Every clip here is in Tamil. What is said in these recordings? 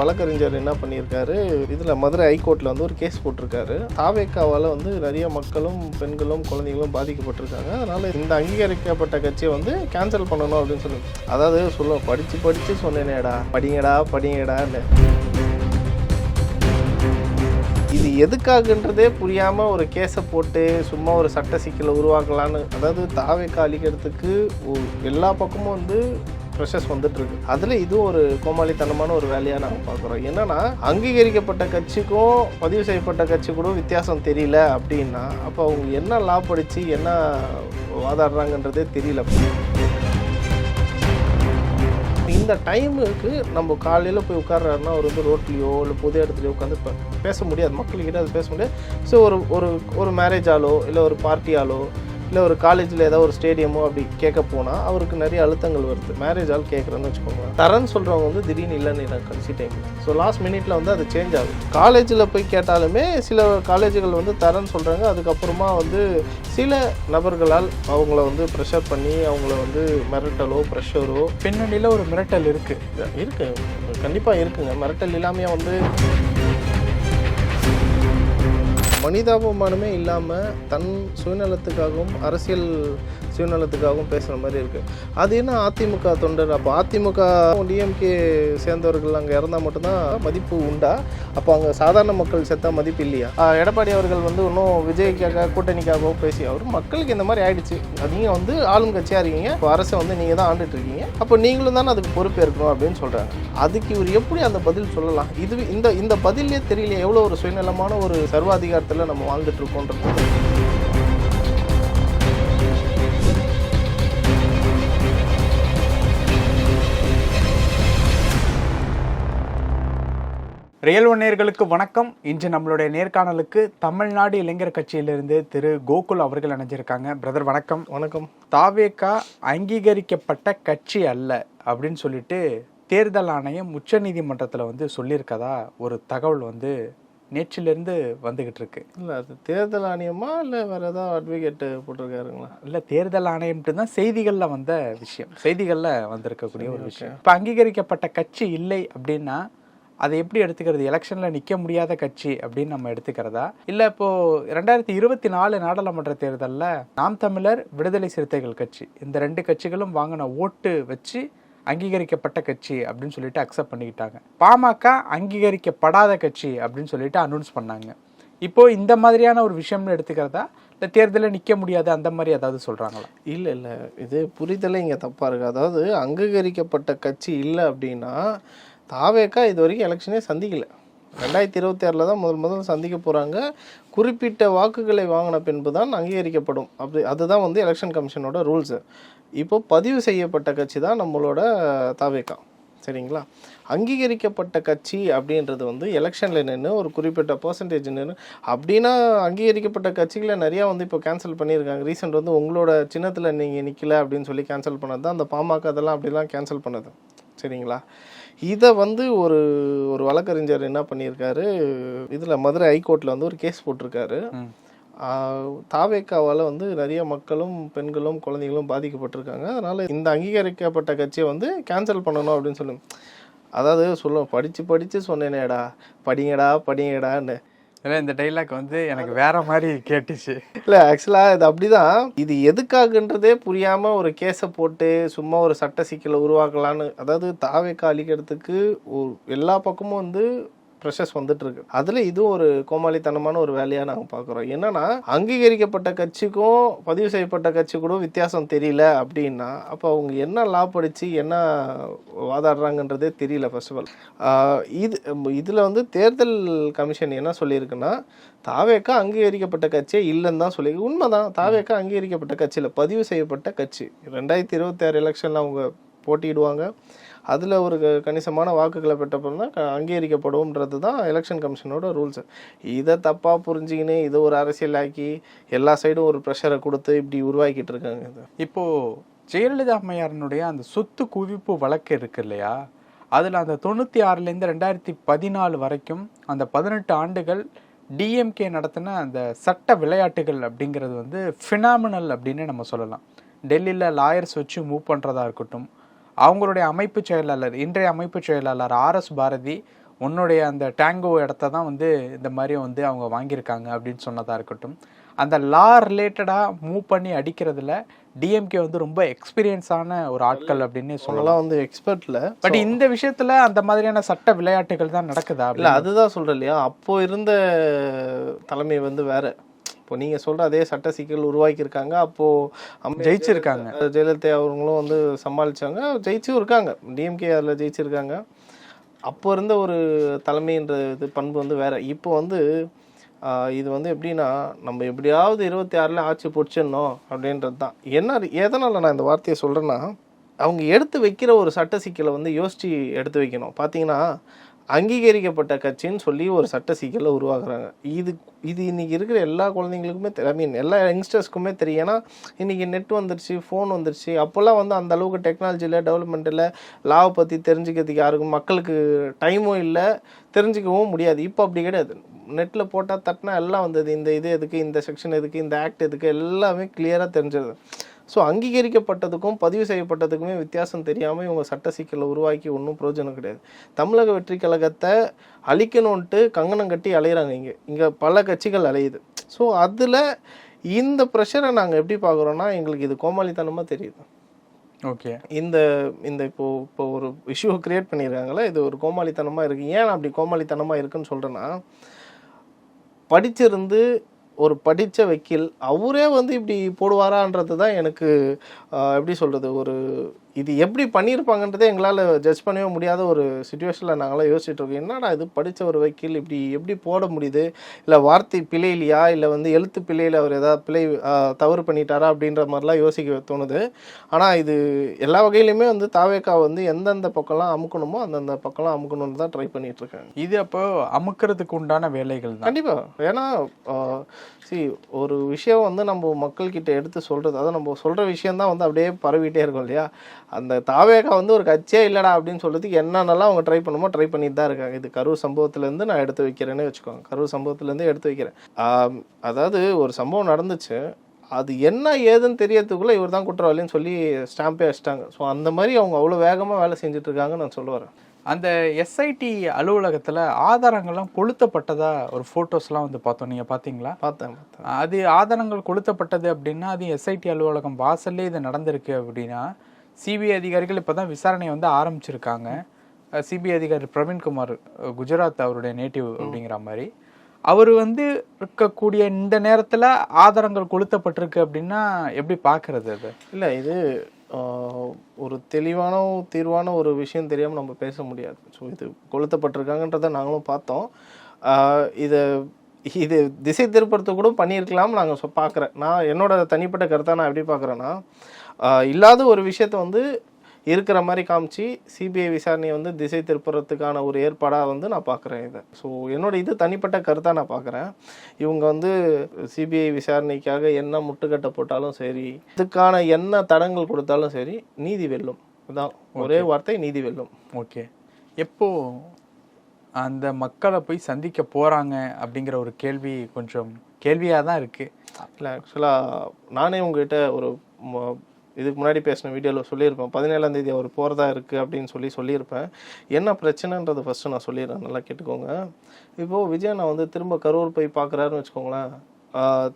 வழக்கறிஞர் என்ன பண்ணியிருக்காரு இதில் மதுரை ஹைகோர்ட்டில் வந்து ஒரு கேஸ் போட்டிருக்காரு. தாவேக்காவால் வந்து நிறைய மக்களும் பெண்களும் குழந்தைகளும் பாதிக்கப்பட்டிருக்காங்க. அதனால் இந்த அங்கீகரிக்கப்பட்ட கட்சியை வந்து கேன்சல் பண்ணணும் அப்படின்னு சொல்லி. அதாவது சொல்ல படித்து படித்து சொன்னேனேடா. படிங்கடா படிங்கடான்னு இது எதுக்காகன்றதே புரியாமல் ஒரு கேஸை போட்டு சும்மா ஒரு சட்ட சிக்கலை உருவாக்கலான்னு அதாவது தாவேக்கா அழிக்கிறதுக்கு எல்லா பக்கமும் வந்து ப்ரெஷர்ஸ் வந்துட்டு இருக்கு அதில் இது ஒரு கோமாளித்தனமான ஒரு வேலையாக நாங்கள் பார்க்குறோம். என்னன்னா அங்கீகரிக்கப்பட்ட கட்சிக்கும் பதிவு செய்யப்பட்ட கட்சி கூட வித்தியாசம் தெரியல அப்படின்னா அப்போ அவங்க என்ன லா படித்து என்ன வாதாடுறாங்கன்றதே தெரியல. இந்த டைமுக்கு நம்ம காலையில் போய் உட்கார்றாருன்னா அவர் வந்து ரோட்லேயோ இல்லை பொது இடத்துலையோ உட்காந்து பேச முடியாது. மக்கள்கிட்ட அது பேச முடியாது. ஸோ ஒரு ஒரு ஒரு மேரேஜ் இல்லை ஒரு பார்ட்டியாலோ இல்லை ஒரு காலேஜில் ஏதாவது ஒரு ஸ்டேடியமோ அப்படி கேட்க போனால் அவருக்கு நிறைய அழுத்தங்கள் வருது. மேரேஜ் ஆள் கேட்குறேன்னு வச்சுக்கோங்க தரேன்னு சொல்கிறவங்க வந்து திடீர்னு இல்லைன்னு கடைசி டைமில் ஸோ லாஸ்ட் மினிட்ல வந்து அது சேஞ்ச் ஆகுது. காலேஜில் போய் கேட்டாலுமே சில காலேஜுகள் வந்து தரேன்னு சொல்கிறாங்க அதுக்கப்புறமா வந்து சில நபர்களால் அவங்கள வந்து ப்ரெஷர் பண்ணி அவங்கள வந்து மிரட்டலோ ப்ரெஷரோ பின்னணியில் ஒரு மிரட்டல் இருக்குது இருக்குது கண்டிப்பாக இருக்குங்க. மிரட்டல் இல்லாமையே வந்து மனிதாபமானமே இல்லாமல் தன் சுயநலத்துக்காகவும் அரசியல் சுயநலத்துக்காகவும் பேசுகிற மாதிரி இருக்குது அது என்ன அதிமுக தொண்டர்? அப்போ அதிமுக டிஎம்கே சேர்ந்தவர்கள் அங்கே இறந்தால் மட்டும்தான் மதிப்பு உண்டா? அப்போ அங்கே சாதாரண மக்கள் செத்தா மதிப்பு இல்லையா? எடப்பாடி அவர்கள் வந்து இன்னும் விஜய்க்காக கூட்டணிக்காகவோ பேசி அவர் மக்களுக்கு இந்த மாதிரி ஆயிடுச்சு. நீங்கள் வந்து ஆளும் கட்சியாக இருக்கீங்க. இப்போ அரசை வந்து நீங்கள் தான் ஆண்டுட்டு இருக்கீங்க. அப்போ நீங்களும் தானே அதுக்கு பொறுப்பேற்கணும் அப்படின்னு சொல்கிறாங்க அதுக்கு இவர் எப்படி அந்த பதில் சொல்லலாம்? இது இந்த இந்த பதிலே தெரியல எவ்வளோ ஒரு சுயநலமான ஒரு சர்வாதிகாரத்தில் நம்ம வாழ்ந்துட்டு இருக்கோன்றது. ரியல் ஒன் நேயர்களுக்கு வணக்கம். இன்று நம்மளுடைய நேர்காணலுக்கு தமிழ்நாடு இளைஞர் கட்சியிலிருந்து திரு கோகுல் அவர்கள் இணைஞ்சிருக்காங்க. பிரதர் வணக்கம். வணக்கம். தாவேகா அங்கீகரிக்கப்பட்ட கட்சி அல்ல அப்படின்னு சொல்லிட்டு தேர்தல் ஆணையம் உச்சநீதிமன்றத்தில் வந்து சொல்லியிருக்கதா ஒரு தகவல் வந்து நேற்றிலிருந்து வந்துகிட்டு இருக்கு. இல்லை அது தேர்தல் ஆணையமா இல்லை வேறு ஏதாவது அட்வொகேட்டு போட்டிருக்காருங்களா? இல்ல தேர்தல் ஆணையம்ட்டு தான் செய்திகள்ல வந்த விஷயம். செய்திகள்ல வந்திருக்கக்கூடிய ஒரு விஷயம். இப்ப அங்கீகரிக்கப்பட்ட கட்சி இல்லை அப்படின்னா அதை எப்படி எடுத்துக்கிறது? எலெக்ஷனில் நிற்க முடியாத கட்சி அப்படின்னு நம்ம எடுத்துக்கிறதா? இல்லை இப்போ ரெண்டாயிரத்தி இருபத்தி நாலு நாடாளுமன்ற தேர்தலில் நாம் தமிழர் விடுதலை சிறுத்தைகள் கட்சி. இந்த ரெண்டு கட்சிகளும் வாங்கின ஓட்டு வச்சு அங்கீகரிக்கப்பட்ட கட்சி அப்படின்னு சொல்லிட்டு அக்செப்ட் பண்ணிக்கிட்டாங்க. பாமக அங்கீகரிக்கப்படாத கட்சி அப்படின்னு சொல்லிட்டு அனௌன்ஸ் பண்ணாங்க. இப்போ இந்த மாதிரியான ஒரு விஷயம்னு எடுத்துக்கிறதா? இல்லை தேர்தலில் நிற்க முடியாது அந்த மாதிரி ஏதாவது சொல்கிறாங்களா இல்லை இல்லை. இது புரிதலே இங்கே தப்பாக இருக்குது அதாவது அங்கீகரிக்கப்பட்ட கட்சி இல்லை அப்படின்னா தாவேக்கா இது வரைக்கும் எலெக்ஷனே சந்திக்கல. ரெண்டாயிரத்தி இருபத்தி ஆறில் தான் முதல் முதல் சந்திக்க போகிறாங்க குறிப்பிட்ட வாக்குகளை வாங்கின பின்பு தான் அங்கீகரிக்கப்படும். அப்படி அதுதான் வந்து எலெக்ஷன் கமிஷனோட ரூல்ஸு. இப்போ பதிவு செய்யப்பட்ட கட்சி தான் நம்மளோட தாவேக்கா. சரிங்களா? அங்கீகரிக்கப்பட்ட கட்சி அப்படின்றது வந்து எலெக்ஷனில் நின்று ஒரு குறிப்பிட்ட பர்சன்டேஜ் நின்று அப்படின்னா அங்கீகரிக்கப்பட்ட கட்சிகளை நிறையா வந்து இப்போ கேன்சல் பண்ணியிருக்காங்க. ரீசெண்ட் வந்து உங்களோட சின்னத்தில் நீங்கள் நிற்கல அப்படின்னு சொல்லி கேன்சல் பண்ணது தான் அந்த பாமக அதெல்லாம் அப்படிலாம் கேன்சல் பண்ணது. சரிங்களா? இதை வந்து ஒரு ஒரு வழக்கறிஞர் என்ன பண்ணியிருக்காரு இதில் மதுரை ஹைகோர்ட்டில் வந்து ஒரு கேஸ் போட்டிருக்காரு. தாவேக்காவால் வந்து நிறைய மக்களும் பெண்களும் குழந்தைகளும் பாதிக்கப்பட்டிருக்காங்க. அதனால் இந்த அங்கீகரிக்கப்பட்ட கட்சியை வந்து கேன்சல் பண்ணணும் அப்படின்னு சொல்லி அதாவது சொல்ல படித்து படித்து சொன்னேனேடா படிங்கடா படிங்கடான்னு. இல்லை இந்த டைலாக் வந்து எனக்கு வேற மாதிரி கேட்டுச்சு. இல்லை ஆக்சுவலாக இது அப்படிதான். இது எதுக்காகன்றதே புரியாமல் ஒரு கேஸை போட்டு சும்மா ஒரு சட்ட சிக்கலை உருவாக்கலான்னு அதாவது தாவேக்கா அழிக்கிறதுக்கு ஒரு- எல்லா பக்கமும் வந்து ப்ரெஷர்ஸ் வந்துட்டு இருக்கு அதில் இது ஒரு கோமாளித்தனமான ஒரு வேலையாக நாங்கள் பார்க்குறோம் என்னன்னா அங்கீகரிக்கப்பட்ட கட்சிக்கும் பதிவு செய்யப்பட்ட கட்சி கூட வித்தியாசம் தெரியல அப்படின்னா அப்போ அவங்க என்ன லா படித்து என்ன வாதாடுறாங்கன்றதே தெரியல ஃபர்ஸ்ட் ஆஃப் ஆல் இது இதில் வந்து தேர்தல் கமிஷன் என்ன சொல்லியிருக்குன்னா தாவேக்கா அங்கீகரிக்கப்பட்ட கட்சியே இல்லைன்னு தான் சொல்லி உண்மைதான். தாவேக்கா அங்கீகரிக்கப்பட்ட கட்சியில் பதிவு செய்யப்பட்ட கட்சி. ரெண்டாயிரத்தி இருபத்தி ஆறு எலெக்ஷனில் அவங்க போட்டியிடுவாங்க. அதில் ஒரு க- கணிசமான வாக்குகளை பெற்றப்பறம் தான் அங்கீகரிக்கப்படும்ன்றது தான் எலெக்ஷன் கமிஷனோட ரூல்ஸ் இதை தப்பாக புரிஞ்சுக்கின்னு இதை ஒரு அரசியலாக்கி எல்லா சைடும் ஒரு ப்ரெஷரை கொடுத்து இப்படி உருவாக்கிட்டு இருக்காங்க இது. ஜெயலலிதா அம்மையாரனுடைய அந்த சொத்து குவிப்பு வழக்கு இருக்கு இல்லையா? அதில் அந்த தொண்ணூற்றி ஆறுலேருந்து ரெண்டாயிரத்தி பதினாலு வரைக்கும் அந்த பதினெட்டு ஆண்டுகள் டிஎம்கே நடத்தின அந்த சட்ட விளையாட்டுகள் அப்படிங்கிறது வந்து ஃபினாமினல் அப்படின்னு நம்ம சொல்லலாம். டெல்லியில் லாயர்ஸ் வச்சு மூவ் பண்ணுறதா இருக்கட்டும் அவங்களுடைய அமைப்பு செயலாளர் இன்றைய அமைப்பு செயலாளர் ஆர் எஸ் பாரதி உன்னுடைய அந்த டேங்கோ இடத்த தான் வந்து இந்த மாதிரி வந்து அவங்க வாங்கியிருக்காங்க அப்படின்னு சொன்னதாக இருக்கட்டும். அந்த லா ரிலேட்டடாக மூவ் பண்ணி அடிக்கிறதுல டிஎம்கே வந்து ரொம்ப எக்ஸ்பீரியன்ஸான ஒரு ஆட்கள் அப்படின்னு சொல்லலாம். வந்து எக்ஸ்பர்ட்ல பட் இந்த விஷயத்துல அந்த மாதிரியான சட்ட விளையாட்டுகள் தான் நடக்குதா இல்ல அதுதான் சொல்றேன் இல்லையா? அப்போ இருந்த தலைமை வந்து வேற. இப்போ நீங்க சொல்ற அதே சட்ட சிக்கல் உருவாக்கியிருக்காங்க. அப்போ அம்மையார் ஜெயிச்சிருக்காங்க. ஜெயலலிதா அவங்களும் வந்து சமாளிச்சாங்க. ஜெயிச்சும் இருக்காங்க. டிஎம்கே அதில் ஜெயிச்சிருக்காங்க. அப்போ இருந்த ஒரு தலைமைன்ற இது பண்பு வந்து வேற. இப்போ வந்து இது வந்து எப்படின்னா நம்ம எப்படியாவது இருபத்தி ஆறில் ஆட்சி பிடிச்சிடணும் அப்படின்றது தான் என்ன எதனால் நான் இந்த வார்த்தையை சொல்கிறேன்னா அவங்க எடுத்து வைக்கிற ஒரு சட்ட சிக்கலை வந்து யோசித்து எடுத்து வைக்கணும். பார்த்தீங்கன்னா அங்கீகரிக்கப்பட்ட கட்சின்னு சொல்லி ஒரு சட்ட சிக்கலை உருவாக்குறாங்க. இது இது இன்றைக்கி இருக்கிற எல்லா குழந்தைங்களுக்குமே ஐ மீன் எல்லா யங்ஸ்டர்ஸ்க்குமே தெரியும். ஏன்னா இன்றைக்கி நெட் வந்துருச்சு ஃபோன் வந்துருச்சு. அப்போல்லாம் வந்து அந்த அளவுக்கு டெக்னாலஜியில் டெவலப்மெண்ட்டில் லாவை பற்றி தெரிஞ்சுக்கிறதுக்கு யாருக்கும் மக்களுக்கு டைமும் இல்லை தெரிஞ்சுக்கவும் முடியாது. இப்போ அப்படி கிடையாது. நெட்டில் போட்டால் தட்டினா எல்லாம் வந்தது. இந்த இது எதுக்கு? இந்த செக்ஷன் எதுக்கு? இந்த ஆக்ட் எதுக்கு? எல்லாமே கிளியராக தெரிஞ்சிருது. ஸோ அங்கீகரிக்கப்பட்டதுக்கும் பதிவு செய்யப்பட்டதுக்குமே வித்தியாசம் தெரியாமல் இவங்க சட்ட சிக்கலை உருவாக்கி ஒன்றும் பிரயோஜனம் கிடையாது. தமிழக வெற்றி கழகத்தை அழிக்கணுன்ட்டு கங்கணம் கட்டி அலையிறாங்க இங்கே. இங்கே பல கட்சிகள் அலையுது. ஸோ அதில் இந்த ப்ரெஷரை நாங்கள் எப்படி பார்க்குறோன்னா எங்களுக்கு இது கோமாளித்தனமாக தெரியுது. ஓகே இந்த இந்த இப்போ இப்போ ஒரு இஷ்யூ கிரியேட் பண்ணியிருக்காங்களே இது ஒரு கோமாளித்தனமாக இருக்குது ஏன் அப்படி கோமாளித்தனமாக இருக்குன்னு சொல்கிறேன்னா படிச்சிருந்து ஒரு படித்த வக்கீல் அவரே வந்து இப்படி போடுவாரான்றது தான் எனக்கு எப்படி சொல்கிறது ஒரு இது எப்படி பண்ணியிருப்பாங்கன்றதே எங்களால் ஜட்ஜ் பண்ணவே முடியாத ஒரு சுச்சுவேஷனில் நாங்களாம் யோசிச்சுட்டு இருக்கோம். என்னடா இது படித்த ஒரு வக்கீல் இப்படி எப்படி போட முடியுது? இல்லை வார்த்தை பிழையிலையா? இல்லை வந்து எழுத்து பிழையில் அவர் ஏதாவது பிழை தவறு பண்ணிட்டாரா? அப்படின்ற மாதிரிலாம் யோசிக்க தோணுது. ஆனால் இது எல்லா வகையிலுமே வந்து தாவேக்கா வந்து எந்தெந்த பக்கம்லாம் அமுக்கணுமோ அந்தந்த பக்கம்லாம் அமுக்கணும்னு தான் ட்ரை பண்ணிட்டு இருக்காங்க. இது அப்போ அமுக்கிறதுக்கு உண்டான வேலைகள் தான். கண்டிப்பா. ஏன்னா சி ஒரு விஷயம் வந்து நம்ம மக்கள்கிட்ட எடுத்து சொல்கிறது அதாவது நம்ம சொல்கிற விஷயந்தான் வந்து அப்படியே பரவிட்டே இருக்கும் இல்லையா? அந்த தாவேகா வந்து ஒரு கட்சியே இல்லைடா அப்படின்னு சொல்கிறதுக்கு என்னென்னலாம் அவங்க ட்ரை பண்ணுமோ ட்ரை பண்ணிட்டு தான் இருக்காங்க. இது கரூர் சம்பவத்துலேருந்து நான் எடுத்து வைக்கிறேன்னு வச்சுக்கோங்க. கரூர் சம்பவத்துலேருந்து எடுத்து வைக்கிறேன். அதாவது ஒரு சம்பவம் நடந்துச்சு. அது என்ன ஏதுன்னு தெரியறதுக்குள்ளே இவர் தான் குற்றவாளின்னு சொல்லி ஸ்டாம்பே வச்சிட்டாங்க ஸோ அந்த மாதிரி அவங்க அவ்வளோ வேகமாக வேலை செஞ்சுட்ருக்காங்கன்னு நான் சொல்ல வரேன். அந்த எஸ்ஐடி அலுவலகத்துல ஆதாரங்கள்லாம் கொளுத்தப்பட்டதா ஒரு ஃபோட்டோஸ்லாம் வந்து பார்த்தோம். நீங்க பார்த்தீங்களா? பார்த்தேன் அது ஆதாரங்கள் கொளுத்தப்பட்டது அப்படின்னா அது எஸ்ஐடி அலுவலகம் வாசல்லே இது நடந்திருக்கு அப்படின்னா சிபிஐ அதிகாரிகள் இப்போ தான் விசாரணை வந்து ஆரம்பிச்சிருக்காங்க. சிபிஐ அதிகாரி பிரவீன்குமார் குஜராத் அவருடைய நேட்டிவ் அப்படிங்கிற மாதிரி. அவர் வந்து இருக்கக்கூடிய இந்த நேரத்தில் ஆதாரங்கள் கொளுத்தப்பட்டிருக்கு அப்படின்னா எப்படி பார்க்கறது அது? இல்லை இது ஒரு தெளிவான தீர்வான ஒரு விஷயம் தெரியாமல் நம்ம பேச முடியாது. ஸோ இது கொளுத்தப்பட்டிருக்காங்கன்றதை நாங்களும் பார்த்தோம். இதை இது திசை திருப்பறத்து கூட பண்ணியிருக்கலாம் நாங்கள் சொ பார்க்குறேன். நான் என்னோட தனிப்பட்ட கருத்தை நான் எப்படி பார்க்குறேன்னா இல்லாத ஒரு விஷயத்த வந்து இருக்கிற மாதிரி காமிச்சு சிபிஐ விசாரணையை வந்து திசை திருப்புறதுக்கான ஒரு ஏற்பாடாக வந்து நான் பார்க்குறேன் இதை. ஸோ என்னோட இது தனிப்பட்ட கருத்தாக நான் பார்க்குறேன் இவங்க வந்து சிபிஐ விசாரணைக்காக என்ன முட்டுக்கட்டை போட்டாலும் சரி இதுக்கான என்ன தடங்கள் கொடுத்தாலும் சரி நீதி வெல்லும். அதான் ஒரே வார்த்தை நீதி வெல்லும். ஓகே எப்போ அந்த மக்களை போய் சந்திக்க போறாங்க அப்படிங்கிற ஒரு கேள்வி கொஞ்சம் கேள்வியாக தான் இருக்கு. இல்லை ஆக்சுவலாக நானே உங்ககிட்ட ஒரு இதுக்கு முன்னாடி பேசின வீடியோவில் சொல்லியிருப்பேன். பதினேழாம் தேதி அவர் போகிறதா இருக்குது அப்படின்னு சொல்லி சொல்லியிருப்பேன். என்ன பிரச்சனைன்றது ஃபஸ்ட்டு நான் சொல்லிடுறேன். நல்லா கேட்டுக்கோங்க. இப்போது விஜய் நான் வந்து திரும்ப கரூர் போய் பார்க்குறாருன்னு வச்சுக்கோங்களேன்.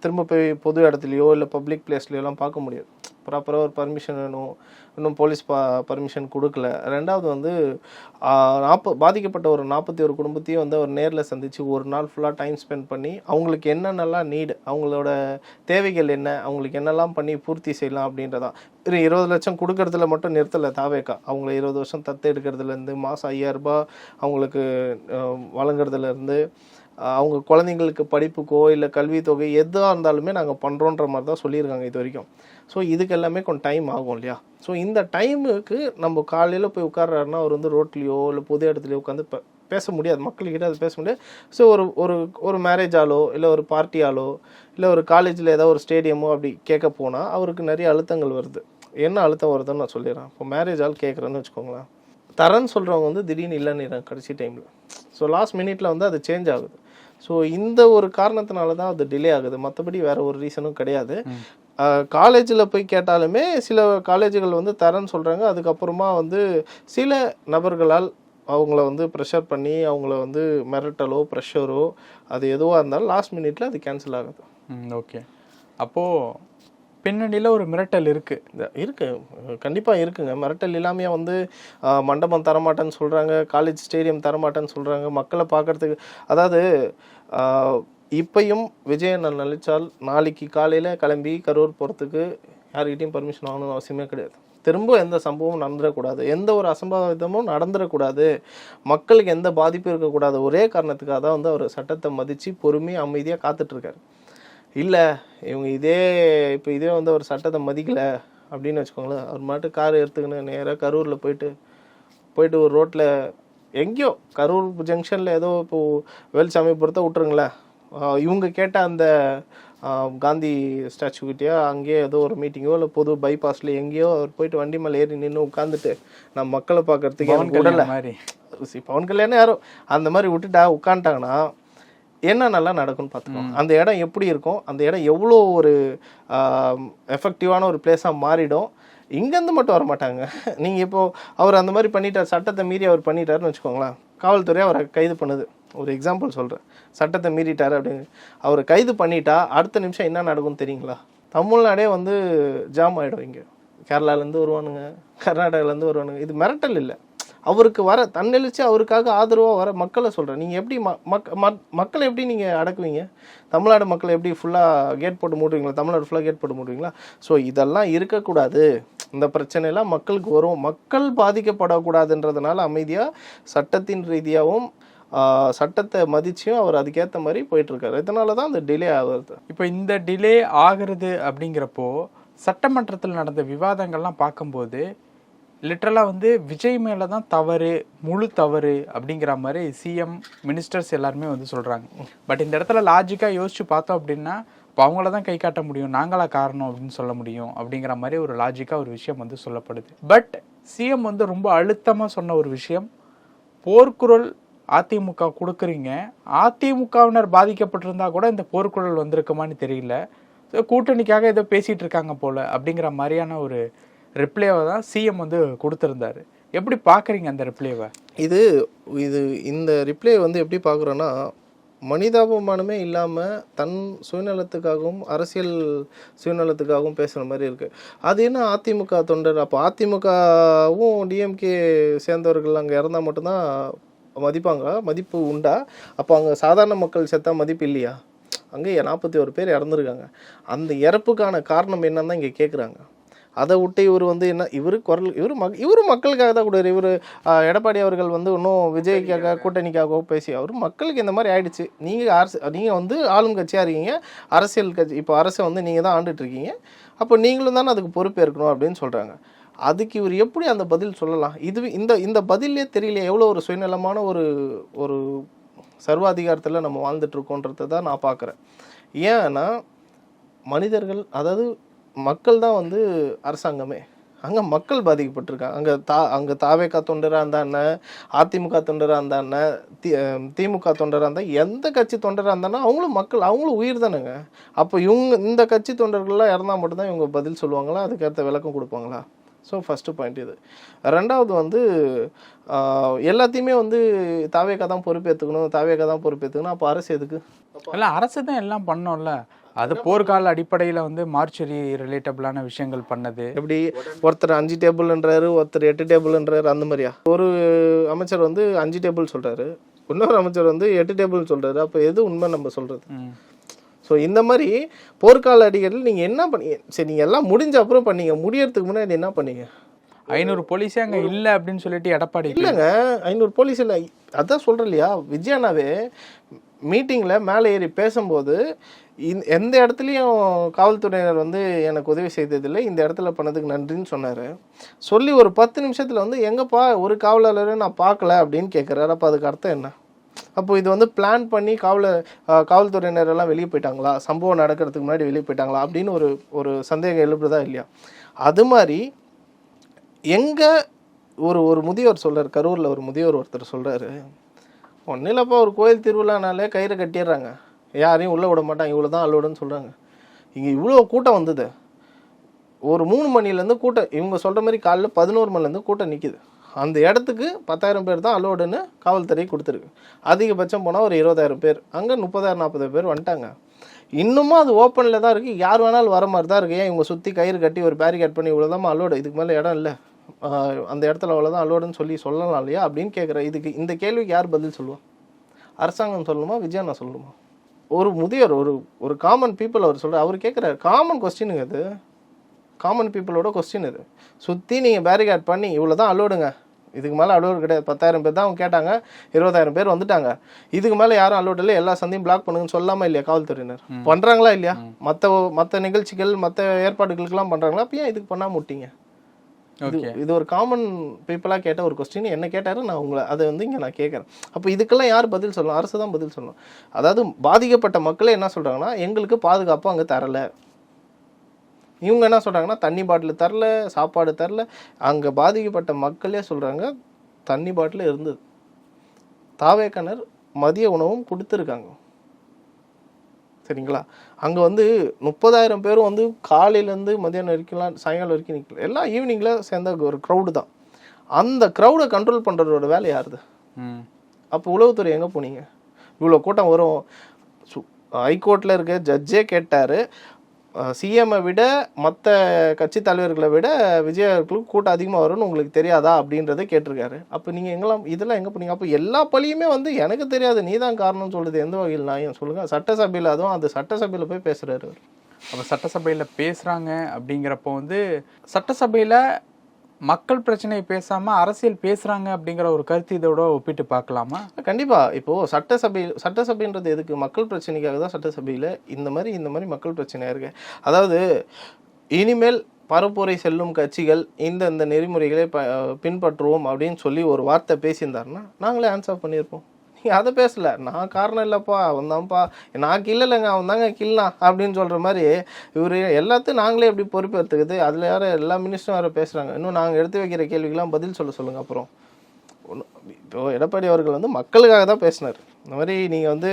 திரும்ப போய் பொது இடத்துலையோ இல்லை பப்ளிக் பிளேஸ்லையோலாம் பார்க்க முடியாது. ப்ராப்பராக ஒரு பர்மிஷன் வேணும். இன்னும் போலீஸ் பா பர்மிஷன் கொடுக்கல. ரெண்டாவது வந்து நாற்ப பாதிக்கப்பட்ட ஒரு நாற்பத்தி ஒரு குடும்பத்தையும் வந்து அவர் நேரில் சந்தித்து ஒரு நாள் ஃபுல்லாக டைம் ஸ்பெண்ட் பண்ணி அவங்களுக்கு என்னென்னலாம் நீடு அவங்களோட தேவைகள் என்ன அவங்களுக்கு என்னெல்லாம் பண்ணி பூர்த்தி செய்யலாம் அப்படின்றதான். இருபது லட்சம் கொடுக்கறதுல மட்டும் நிறுத்தலை தாவேக்கா. அவங்கள இருபது வருஷம் தத்து எடுக்கிறதுலேருந்து மாதம் ஐயாயிரரூபா அவங்களுக்கு வழங்குறதுலேருந்து அவங்க குழந்தைங்களுக்கு படிப்புக்கோ இல்லை கல்வித்தொகை எதாக இருந்தாலுமே நாங்கள் பண்ணுறோன்ற மாதிரி தான் சொல்லியிருக்காங்க இது வரைக்கும். ஸோ இதுக்கு எல்லாமே கொஞ்சம் டைம் ஆகும் இல்லையா? ஸோ இந்த டைமுக்கு நம்ம காலையில் போய் உட்கார்றாருன்னா அவர் வந்து ரோட்லேயோ இல்லை பொது இடத்துலையோ உட்காந்து பேச முடியாது. மக்கள்கிட்ட அது பேச முடியாது. ஸோ ஒரு ஒரு ஒரு மேரேஜ் இல்லை ஒரு பார்ட்டி இல்லை ஒரு காலேஜில் ஏதாவது ஒரு ஸ்டேடியமோ அப்படி கேட்க போனால் அவருக்கு நிறைய அழுத்தங்கள் வருது. என்ன அழுத்தம் வருதுன்னு நான் சொல்லிடுறேன். இப்போ மேரேஜ் ஆள் கேட்குறேன்னு வச்சுக்கோங்களேன். தரேன்னு சொல்கிறவங்க வந்து திடீர்னு இல்லைன்னு கடைசி டைமில் ஸோ லாஸ்ட் மினிட்ல வந்து அது சேஞ்ச் ஆகுது. ஸோ இந்த ஒரு காரணத்தினால தான் அது டிலே ஆகுது. மற்றபடி வேற ஒரு ரீசனும் கிடையாது. காலேஜில் போய் கேட்டாலுமே சில காலேஜுகள் வந்து தரேன்னு சொல்கிறாங்க அதுக்கப்புறமா வந்து சில நபர்களால் அவங்கள வந்து ப்ரெஷர் பண்ணி அவங்கள வந்து மிரட்டலோ ப்ரெஷரோ அது எதுவாக இருந்தாலும் லாஸ்ட் மினிட்ல அது கேன்சல் ஆகுது. ஓகே அப்போது பின்னணியில் ஒரு மிரட்டல் இருக்குது இந்த இருக்கு. கண்டிப்பாக இருக்குங்க. மிரட்டல் இல்லாமையே வந்து மண்டபம் தரமாட்டேன்னு சொல்கிறாங்க காலேஜ் ஸ்டேடியம் தரமாட்டேன்னு சொல்கிறாங்க மக்களை பார்க்கறதுக்கு அதாவது இப்பையும் விஜயன் நினைச்சால் நாளைக்கு காலையில் கிளம்பி கரூர் போகிறதுக்கு யார்கிட்டையும் பர்மிஷன் வாங்கணும்னு அவசியமே கிடையாது. திரும்ப எந்த சம்பவமும் நடந்துடக்கூடாது. எந்த ஒரு அசம்பாவிதமும் நடந்துடக்கூடாது. மக்களுக்கு எந்த பாதிப்பும் இருக்கக்கூடாது. ஒரே காரணத்துக்காக தான் வந்து அவர் சட்டத்தை மதித்து பொறுமையாக அமைதியாக காத்துட்ருக்காரு இல்லை இவங்க இதே இப்போ இதே வந்து ஒரு சட்டத்தை மதிக்கல அப்படின்னு வச்சுக்கோங்களேன். அவர் மாட்டு கார் எடுத்துக்கின்னு நேராக கரூரில் போயிட்டு போயிட்டு ஒரு ரோட்டில் எங்கேயோ கரூர் ஜங்ஷனில் ஏதோ இப்போ வேலுசாமி பொறுத்த விட்டுருங்களேன். இவங்க கேட்ட அந்த காந்தி ஸ்டாச்சு கிட்டயோ அங்கேயோ ஏதோ ஒரு மீட்டிங்கோ இல்லை பொது பைபாஸில் எங்கேயோ அவர் போயிட்டு வண்டி மேலே ஏறி நின்று உட்காந்துட்டு நான் மக்களை பார்க்கறதுக்கு எனக்கு சி- பவன் கல்யாணம் யாரோ அந்த மாதிரி விட்டுட்டா உட்காந்துட்டாங்கன்னா என்ன நல்லா நடக்கும்னு பார்த்துக்கோங்க. அந்த இடம் எப்படி இருக்கும்? அந்த இடம் எவ்வளோ ஒரு எஃபெக்டிவான ஒரு பிளேஸாக மாறிடும்? இங்கேருந்து மட்டும் வர மாட்டாங்க நீங்கள் இப்போ அவர் அந்த மாதிரி பண்ணிட்டார் சட்டத்தை மீறி அவர் பண்ணிட்டாருன்னு வச்சுக்கோங்களேன். காவல்துறை அவரை கைது பண்ணுது. ஒரு எக்ஸாம்பிள் சொல்கிறேன் சட்டத்தை மீறிட்டார் அப்படின்னு. அவரை கைது பண்ணிட்டா அடுத்த நிமிஷம் என்ன நடக்கும்னு தெரியுங்களா? தமிழ்நாடே வந்து ஜாம் ஆகிடும் இங்கே. கேரளாலேருந்து வருவானுங்க கர்நாடகாலேருந்து வருவானுங்க. இது மிரட்டல் இல்லை. அவருக்கு வர தன்னெழுச்சி அவருக்காக ஆதரவாக வர மக்களை சொல்கிறேன் நீங்கள் எப்படி ம மக் மக்- மக்களை எப்படி நீங்கள் அடக்குவீங்க? தமிழ்நாடு மக்களை எப்படி ஃபுல்லாக கேட் போட்டு மூடுவீங்களா? தமிழ்நாடு ஃபுல்லாக கேட் போட்டு மூடுவீங்களா? ஸோ இதெல்லாம் இருக்கக்கூடாது. இந்த பிரச்சனையெல்லாம் மக்களுக்கு வரும். மக்கள் பாதிக்கப்படக்கூடாதுன்றதுனால அமைதியாக சட்டத்தின் ரீதியாகவும் சட்டத்தை மதிச்சும் அவர் அதுக்கேற்ற மாதிரி போயிட்டுருக்காரு. இதனால தான் அந்த டிலே ஆகுது இப்போ இந்த டிலே ஆகிறது அப்படிங்கிறப்போ சட்டமன்றத்தில் நடந்த விவாதங்கள்லாம் பார்க்கும்போது லிட்ரலாக வந்து விஜய் மேலே தான் தவறு முழு தவறு அப்படிங்கிற மாதிரி சிஎம் மினிஸ்டர்ஸ் எல்லாருமே வந்து சொல்கிறாங்க பட் இந்த இடத்துல லாஜிக்காக யோசிச்சு பார்த்தோம் அப்படின்னா இப்போ அவங்கள தான் கை காட்ட முடியும் நாங்களா காரணம் அப்படின்னு சொல்ல முடியும் அப்படிங்கிற மாதிரி ஒரு லாஜிக்காக ஒரு விஷயம் வந்து சொல்லப்படுது. பட் சிஎம் வந்து ரொம்ப அழுத்தமாக சொன்ன ஒரு விஷயம் போர்க்குரல் அதிமுக கொடுக்குறீங்க அதிமுகவினர் பாதிக்கப்பட்டிருந்தா கூட இந்த போர்க்குரல் வந்திருக்குமான்னு தெரியல கூட்டணிக்காக ஏதோ பேசிகிட்டு இருக்காங்க போல் அப்படிங்கிற மாதிரியான ஒரு ரிப்ளேவை தான் சிஎம் வந்து கொடுத்துருந்தாரு. எப்படி பார்க்குறீங்க அந்த ரிப்ளேவை? இது இது இந்த ரிப்ளே வந்து எப்படி பார்க்குறோன்னா மனிதாபிமானமே இல்லாமல் தன் சுயநலத்துக்காகவும் அரசியல் சுயநலத்துக்காகவும் பேசுகிற மாதிரி இருக்குது அது என்ன அதிமுக தொண்டர்? அப்போ அதிமுகவும் டிஎம்கே சேர்ந்தவர்கள் அங்கே இறந்தால் மட்டும்தான் மதிப்பாங்க. மதிப்பு உண்டா? அப்போ அங்கே சாதாரண மக்கள் செத்தா மதிப்பு இல்லையா? அங்கே நாற்பத்தி ஒரு பேர் இறந்துருக்காங்க. அந்த இறப்புக்கான காரணம் என்னன்னு தான் இங்கே கேட்குறாங்க அதை விட்டு இவர் வந்து என்ன இவர் குரல் இவர் மக் இவர் மக்களுக்காக தான் கொடுக்குறாரு. இவர் எடப்பாடி அவர்கள் வந்து இன்னும் விஜய்க்காக கூட்டணிக்காக பேசி அவர் மக்களுக்கு இந்த மாதிரி ஆயிடுச்சு. நீங்கள் அரசு நீங்கள் வந்து ஆளும் கட்சியாக இருக்கீங்க அரசியல் கட்சி இப்போ அரசை வந்து நீங்கள் தான் ஆண்டுட்டு இருக்கீங்க. அப்போ நீங்களும் தானே அதுக்கு பொறுப்பேற்கணும் அப்படின்னு சொல்கிறாங்க அதுக்கு இவர் எப்படி அந்த பதில் சொல்லலாம்? இது இந்த இந்த பதிலே தெரியல எவ்வளோ ஒரு சுயநலமான ஒரு ஒரு சர்வாதிகாரத்தில் நம்ம வாழ்ந்துட்டு இருக்கோன்றதை தான் நான் பார்க்குறேன். ஏன்னா மனிதர்கள் அதாவது மக்கள் தான் வந்து அரசாங்கமே. அங்கே மக்கள் பாதிக்கப்பட்டிருக்காங்க அங்கே தா அங்கே தாவேக்கா தொண்டராக இருந்தா என்ன? அதிமுக தொண்டராக இருந்தா என்ன? தி திமுக தொண்டராக இருந்தால் எந்த கட்சி தொண்டராக இருந்தானா அவங்களும் மக்கள் அவங்களும் உயிர் தானுங்க. அப்போ இவங்க இந்த கட்சி தொண்டர்கள்லாம் இறந்தா மட்டும்தான் இவங்க பதில் சொல்லுவாங்களா? அதுக்கேற்ற விளக்கம் கொடுப்பாங்களா? ஸோ ஃபஸ்ட்டு பாயிண்ட் இது. ரெண்டாவது வந்து எல்லாத்தையுமே வந்து தாவேக்கா தான் பொறுப்பேற்றுக்கணும் தாவேக்கா தான் பொறுப்பேற்றுக்கணும் அப்போ அரசு எதுக்கு? இல்லை அரசு தான் எல்லாம் பண்ணோம்ல. அது போர்க்கால அடிப்படையில் வந்து மார்ச்சரி ரிலேட்டபிளான விஷயங்கள் பண்ணது. எப்படி? ஒருத்தர் அஞ்சு டேபிள்ன்றாரு ஒருத்தர் எட்டு டேபிள்ன்றாரு அந்த மாதிரியா? ஒரு அமைச்சர் வந்து அஞ்சு டேபிள் சொல்றாரு. இன்னொரு அமைச்சர் வந்து எட்டு டேபிள் சொல்றாரு. அப்போ எது உண்மை நம்ம சொல்றது? ம். ஸோ இந்த மாதிரி போர்க்கால அடிகளில் நீங்கள் என்ன பண்ணீங்க சரி நீங்கள் எல்லாம் முடிஞ்ச அப்புறம் பண்ணீங்க. முடியறதுக்கு முன்னாடி என்ன பண்ணீங்க? ஐநூறு போலீஸே அங்கே இல்லை அப்படின்னு சொல்லிட்டு எடப்பாடி இல்லைங்க ஐநூறு போலீஸ் இல்லை. அதான் சொல்கிறேன் இல்லையா? விஜயனாவே மீட்டிங்கில் மேலே ஏறி பேசும்போது எந்த இடத்துலையும் காவல்துறையினர் வந்து எனக்கு உதவி செய்ததில்லை. இந்த இடத்துல பண்ணதுக்கு நன்றின்னு சொன்னார். சொல்லி ஒரு பத்து நிமிஷத்தில் வந்து எங்கப்பா ஒரு காவலாளரை நான் பார்க்கல அப்படின்னு கேட்குறாரு அப்போ அதுக்கு அர்த்தம் என்ன? அப்போ இது வந்து பிளான் பண்ணி காவலர் காவல்துறையினர் எல்லாம் வெளியே போயிட்டாங்களா? சம்பவம் நடக்கிறதுக்கு முன்னாடி வெளியே போயிட்டாங்களா? அப்படின்னு ஒரு ஒரு சந்தேகம் எழுப்புறதா இல்லையா? அது மாதிரி எங்கே ஒரு ஒரு முதியோர் சொல்கிறார் கரூரில் ஒரு முதியோர் ஒருத்தர் சொல்கிறாரு ஒன்றும் இல்லைப்பா ஒரு கோயில் திருவிழானாலே கயிறு கட்டிடுறாங்க. யாரையும் உள்ளே விட மாட்டாங்க. இவ்வளோ தான் அலோடுன்னு சொல்கிறாங்க இங்கே இவ்வளோ கூட்டம் வந்தது. ஒரு மூணு மணிலேருந்து கூட்டம் இவங்க சொல்கிற மாதிரி காலைல பதினோரு மணிலேருந்து கூட்டம் நிற்கிது அந்த இடத்துக்கு பத்தாயிரம் பேர் தான் அலோடுன்னு காவல்துறை கொடுத்துருக்கு. அதிகபட்சம் போனால் ஒரு இருபதாயிரம் பேர். அங்கே முப்பதாயிரம் நாற்பது பேர் வந்துட்டாங்க. இன்னுமும் அது ஓப்பனில் தான் இருக்குது யார் வேணாலும் வர மாதிரி தான் இருக்குது ஏன் இவங்க சுற்றி கயிறு கட்டி ஒரு பேரிகேட் பண்ணி இவ்வளோதான் அலோடு இதுக்கு மேலே இடம் இல்லை. அந்த இடத்துல அவ்வளோதான் அலோடுன்னு சொல்லி சொல்லலாம் இல்லையா? அப்படின்னு கேட்குறேன் இதுக்கு இந்த கேள்விக்கு யார் பதில் சொல்லுவா? அரசாங்கம் சொல்லணுமா? விஜயண்ணா சொல்லணுமா? ஒரு முதியோர் ஒரு ஒரு காமன் பீப்புள் அவர் சொல்கிறார் அவர் கேட்குறாரு காமன் கொஸ்டினுங்க அது. காமன் பீப்புளோட கொஸ்டின் இது. சுற்றி நீங்கள் பேரிகேட் பண்ணி இவ்வளோ தான் அலோடுங்க இதுக்கு மேலே அலோடு கிடையாது. பத்தாயிரம் பேர் தான் அவங்க கேட்டாங்க. இருபதாயிரம் பேர் வந்துட்டாங்க. இதுக்கு மேலே யாரும் அலோடு இல்லை. எல்லா சந்தையும் பிளாக் பண்ணுங்கன்னு சொல்லாமா இல்லையா காவல்துறையினர்? பண்ணுறாங்களா இல்லையா? மற்ற மற்ற நிகழ்ச்சிகள் மற்ற ஏற்பாடுகளுக்கெல்லாம் பண்ணுறாங்களா அப்போ ஏன் இதுக்கு பண்ணாம விட்டீங்க? இது ஒரு காமன் பீப்புளாக கேட்ட ஒரு கொஸ்டின் என்ன கேட்டாரு? நான் உங்களை அதை வந்து இங்கே நான் கேட்குறேன். அப்போ இதுக்கெல்லாம் யார் பதில் சொல்லணும்? அரசு தான் பதில் சொல்லணும். அதாவது பாதிக்கப்பட்ட மக்களே என்ன சொல்கிறாங்கன்னா எங்களுக்கு பாதுகாப்பு அங்கே தரல. இவங்க என்ன சொல்கிறாங்கன்னா தண்ணி பாட்டில் தரல சாப்பாடு தரல. அங்கே பாதிக்கப்பட்ட மக்களே சொல்கிறாங்க தண்ணி பாட்டில் இருந்தது. தாவேக்கனர் மதிய உணவும் கொடுத்துருக்காங்க. சரிங்களா? அங்கே வந்து முப்பதாயிரம் பேரும் வந்து காலையிலேருந்து மதியானம் வரைக்கும்லாம் சாயங்காலம் வரைக்கும் நிற்கல எல்லாம் ஈவினிங்கில் சேர்ந்த ஒரு க்ரௌடு தான். அந்த க்ரௌடை கண்ட்ரோல் பண்ணுறதோட வேலை யாருது? ம். அப்போ உளவுத்துறை எங்கே போனீங்க? இவ்வளோ கூட்டம் வரும். ஹைகோர்ட்டில் இருக்க ஜட்ஜே கேட்டார். சிஎம்மை விட மற்ற கட்சி தலைவர்களை விட விஜயர்களுக்கு கூட்டம் அதிகமாக வரும்னு உங்களுக்கு தெரியாதா அப்படின்றத கேட்டிருக்காரு. அப்போ நீங்கள் எங்கெல்லாம் இதெல்லாம் எங்கே போனீங்க? அப்போ எல்லா பழியுமே வந்து எனக்கு தெரியாது. நீ தான் காரணம்னு சொல்லுது. எந்த வகையில் நான் சொல்லுங்கள் சட்டசபையில் அதுவும் அந்த சட்டசபையில் போய் பேசுகிறாரு அவர். அப்போ சட்டசபையில் பேசுகிறாங்க அப்படிங்கிறப்போ வந்து சட்டசபையில் மக்கள் பிரச்சனையை பேசாமல் அரசியல் பேசுகிறாங்க அப்படிங்கிற ஒரு கருத்து இதோட ஒப்பிட்டு பார்க்கலாமா? கண்டிப்பா. இப்போ சட்டசபை சட்டசபைன்றது எதுக்கு? மக்கள் பிரச்சனைக்காக தான் சட்டசபையில் இந்த மாதிரி இந்த மாதிரி மக்கள் பிரச்சனையா இருக்கு. அதாவது இனிமேல் பரப்புரை செல்லும் கட்சிகள் இந்த இந்த நெறிமுறைகளை ப பின்பற்றுவோம் அப்படின்னு சொல்லி ஒரு வார்த்தை பேசியிருந்தாருன்னா நாங்களே ஆன்சர் பண்ணியிருப்போம். நீங்கள் அதை பேசல. நான் காரணம் இல்லைப்பா அவன் தான்ப்பா நான் கில்லலைங்க அவன் தாங்க கில்லாம் அப்படின்னு சொல்கிற மாதிரி இவர் எல்லாத்தையும் நாங்களே எப்படி பொறுப்பேற்றுக்குது அதில் யார் எல்லா மினிஸ்டரும் வேறு பேசுகிறாங்க இன்னும் நாங்கள் எடுத்து வைக்கிற கேள்விக்கெல்லாம் பதில் சொல்ல சொல்லுங்கள் அப்புறம். இப்போ எடப்பாடி அவர்கள் வந்து மக்களுக்காக தான் பேசினார். இந்த மாதிரி நீங்கள் வந்து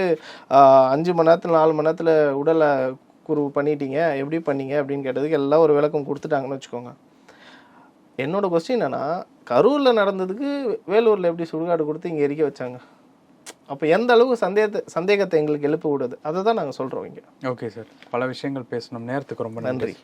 அஞ்சு மணி நேரத்தில் நாலு மணி நேரத்தில் உடலை குரு பண்ணிட்டீங்க எப்படி பண்ணீங்க அப்படின்னு கேட்டதுக்கு எல்லாம் ஒரு விளக்கம் கொடுத்துட்டாங்கன்னு வச்சுக்கோங்க. என்னோடய கொஸ்டின் என்னென்னா கரூரில் நடந்ததுக்கு வேலூரில் எப்படி சுடுகாடு கொடுத்து இங்கே எரிக்க வச்சாங்க? அப்போ எந்த அளவுக்கு சந்தேகத்தை சந்தேகத்தை எங்களுக்கு எழுப்ப விடுது அதை தான் நாங்கள் சொல்கிறோம் இங்கே. ஓகே சார் பல விஷயங்கள் பேசணும். நேரத்துக்கு ரொம்ப நன்றி.